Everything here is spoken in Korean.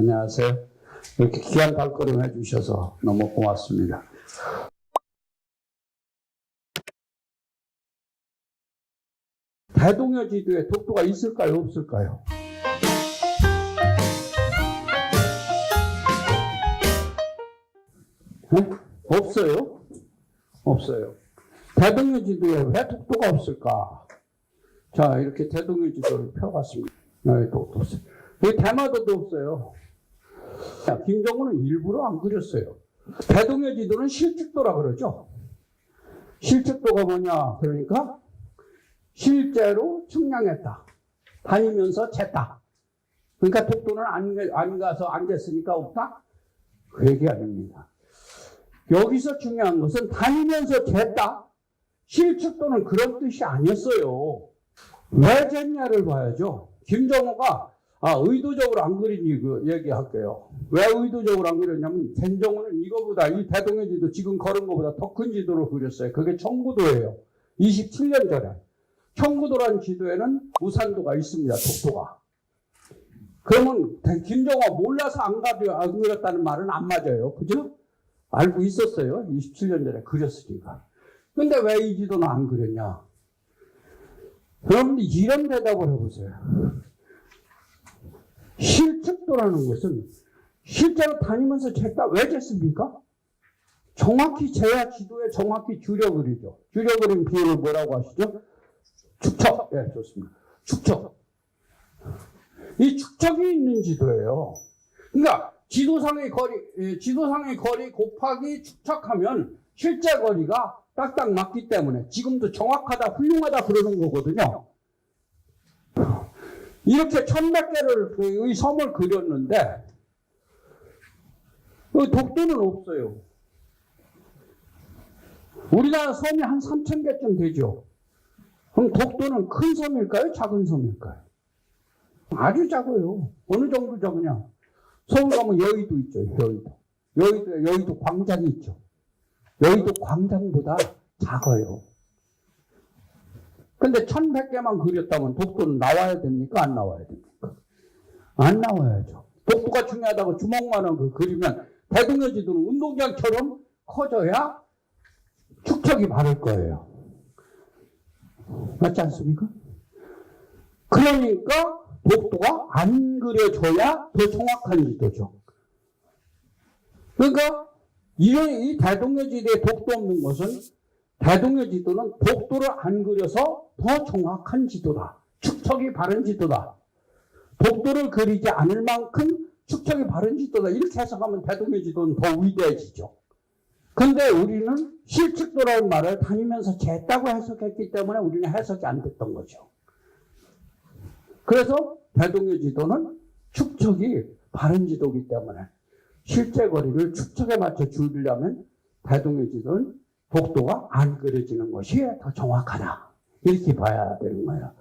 안녕하세요. 이렇게 귀한 발걸음 해주셔서 너무 고맙습니다. 대동여 지도에 독도가 있을까요? 없을까요? 네? 없어요? 없어요. 대동여 지도에 왜 독도가 없을까? 자, 이렇게 대동여 지도를 펴봤습니다. 네, 독도 없어요. 대마도도 없어요. 자, 김정은은 일부러 안 그렸어요. 대동여 지도는 실측도라 그러죠. 실측도가 뭐냐? 그러니까 실제로 측량했다. 다니면서 쟀다. 그러니까 독도는 안, 안 가서 앉았으니까 없다? 그 얘기 아닙니다. 여기서 중요한 것은 다니면서 쟀다. 실측도는 그런 뜻이 아니었어요. 왜 쟀냐를 봐야죠. 김정호가 아, 의도적으로 안 그린지 그 얘기할게요. 왜 의도적으로 안 그렸냐면 김정호는 이거보다 이 대동여 지도 지금 걸은 것보다 더 큰 지도로 그렸어요. 그게 청구도예요. 27년 전에. 청구도라는 지도에는 우산도가 있습니다. 독도가. 그러면 김정호가 몰라서 안, 가려, 안 그렸다는 말은 안 맞아요. 그죠? 알고 있었어요. 27년 전에 그렸으니까. 근데 왜 이 지도는 안 그렸냐? 그럼 이런 대답을 해보세요. 실측도라는 것은 실제로 다니면서 쟀다. 왜 쟀습니까? 정확히 재야 지도에 정확히 줄여 그리죠. 줄여 그린 비율을 뭐라고 하시죠? 축척. 예, 좋습니다. 축척. 이 축척이 있는 지도예요. 그러니까 지도상의 거리, 예, 지도상의 거리 곱하기 축척하면 실제 거리가 딱딱 맞기 때문에 지금도 정확하다, 훌륭하다 그러는 거거든요. 이렇게 천백 개를 의 섬을 그렸는데 그 독도는 없어요. 우리나라 섬이 한 3천 개쯤 되죠. 그럼 독도는 큰 섬일까요? 작은 섬일까요? 아주 작아요. 어느 정도 작으냐? 서울 가면 여의도 있죠. 여의도. 여의도 여의도 광장이 있죠. 여의도 광장보다 작아요. 근데 1100개만 그렸다면 독도는 나와야 됩니까? 안 나와야 됩니까? 안 나와야죠. 독도가 중요하다고 주먹만한 걸 그리면 대동여 지도는 운동장처럼 커져야 축척이 바를 거예요. 맞지 않습니까? 그러니까 독도가 안 그려져야 더 정확한 지도죠. 그러니까 이 대동여 지대에 독도 없는 것은 대동여 지도는 독도를 안 그려서 더 정확한 지도다. 축척이 바른 지도다. 독도를 그리지 않을 만큼 축척이 바른 지도다. 이렇게 해석하면 대동여 지도는 더 위대해지죠. 근데 우리는 실측도라는 말을 다니면서 쟀다고 해석했기 때문에 우리는 해석이 안 됐던 거죠. 그래서 대동여 지도는 축척이 바른 지도이기 때문에 실제 거리를 축척에 맞춰 줄이려면 대동여 지도는 독도가 안 그려지는 것이 더 정확하다. 이렇게 봐야 되는 거예요.